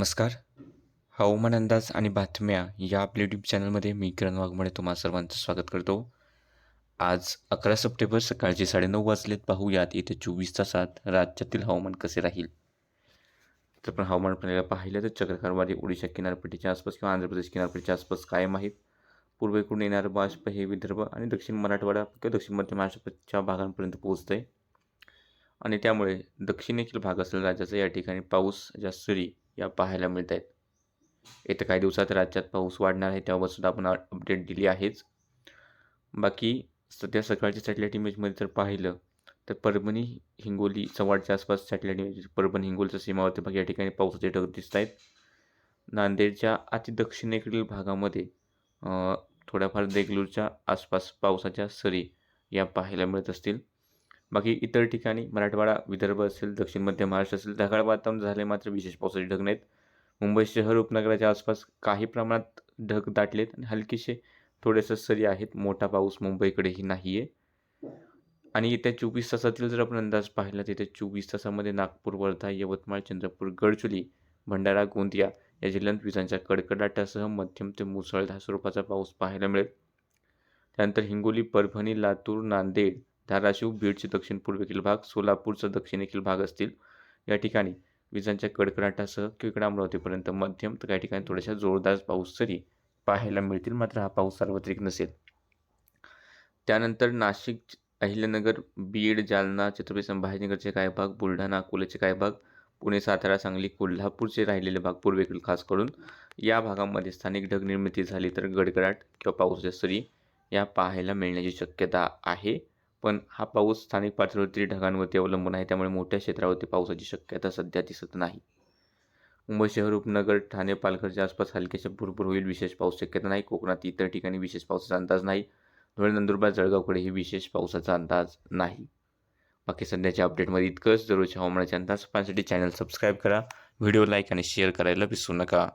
नमस्कार. हवामान अंदाज आणि बातम्या या आपल्या यूट्यूब चॅनलमध्ये मी किरण वाघमोडे तुम्हा सर्वांचं स्वागत करतो. आज अकरा सप्टेंबर सकाळचे साडेनऊ वाजलेत. पाहूयात येत्या चोवीस तासात राज्यातील हवामान कसे राहील. तर आपण हवामान प्रणालीला पाहिलं तर चक्रकारवादी ओडिशा किनारपट्टीच्या आसपास किंवा आंध्र प्रदेश किनारपट्टीच्या आसपास कायम आहेत. पूर्वेकडून येणारं बाष्प हे विदर्भ आणि दक्षिण मराठवाडा किंवा दक्षिण मध्य महाराष्ट्राच्या भागांपर्यंत पोहोचतं आहे आणि त्यामुळे दक्षिणेकडील भाग असलेल्या राज्याचा या ठिकाणी पाऊस ज्या सरी या पाहायला मिळत आहेत येत्या काही दिवसात राज्यात पाऊस वाढणार आहे त्यावर सुद्धा आपण अपडेट दिली आहेच. बाकी सध्या सकाळच्या सॅटेलाईट इमेजमध्ये जर पाहिलं तर परभणी हिंगोली चव्हाडच्या आसपास सॅटेलाईट इमेज परभणी हिंगोलीचा सीमावर्ती भाग या ठिकाणी पावसाचे ढग दिसत आहेत नांदेडच्या अति दक्षिणेकडील भागामध्ये थोड्याफार देगलूरच्या आसपास पावसाच्या सरी या पाहायला मिळत असतील. बाकी इतर ठिकाणी मराठवाडा विदर्भ असेल दक्षिण मध्य महाराष्ट्र असेल ढगाळ वातावरण झाले मात्र विशेष पावसाचे ढग नाहीत. मुंबई शहर उपनगराच्या आसपास काही प्रमाणात ढग दाटलेत आणि हलकीसे थोडेसे सरी आहेत. मोठा पाऊस मुंबईकडेही नाही आहे आणि येत्या चोवीस तासातील जर आपण अंदाज पाहिला तर येत्या चोवीस तासामध्ये नागपूर वर्धा यवतमाळ चंद्रपूर गडचुली भंडारा गोंदिया या जिल्ह्यांत विजांच्या कडकडाटासह मध्यम ते मुसळधार स्वरूपाचा पाऊस पाहायला मिळेल. त्यानंतर हिंगोली परभणी लातूर नांदेड धाराशिव बीडचे दक्षिण पूर्वेकडील भाग सोलापूरचा दक्षिणेकडील भाग असतील. या ठिकाणी विजांच्या कडकडाटासह किकड अमरावतीपर्यंत मध्यम तर काही ठिकाणी थोड्याशा जोरदार पाऊस सरी पाहायला मिळतील. मात्र हा पाऊस सार्वत्रिक नसेल. त्यानंतर नाशिक अहिल्यानगर बीड जालना छत्रपती संभाजीनगरचे काही भाग बुलढाणा अकोल्याचे काही भाग पुणे सातारा सांगली कोल्हापूरचे राहिलेले भाग पूर्वेकडील खास करून या भागामध्ये स्थानिक ढग निर्मिती झाली तर गडगडाट किंवा पावसाच्या सरी या पाहायला मिळण्याची शक्यता आहे. पण हा पाऊस स्थानिक पातळीवरती ढगांवरती अवलंबून आहे त्यामुळे मोठ्या क्षेत्रावरती पावसाची शक्यता सध्या दिसत नाही. मुंबई शहर उपनगर ठाणे पालघरच्या आसपास हलक्याच्या भरपूर होईल विशेष पाऊस शक्यता नाही. कोकणात इतर ठिकाणी विशेष पावसाचा अंदाज नाही. धुळे नंदुरबार जळगावकडेही विशेष पावसाचा अंदाज नाही. बाकी सध्याच्या अपडेटमध्ये इतकंच. दररोजच्या हवामानाचे अंदाज पाहण्यासाठी चॅनल सबस्क्राईब करा. व्हिडिओ लाईक आणि शेअर करायला विसरू नका.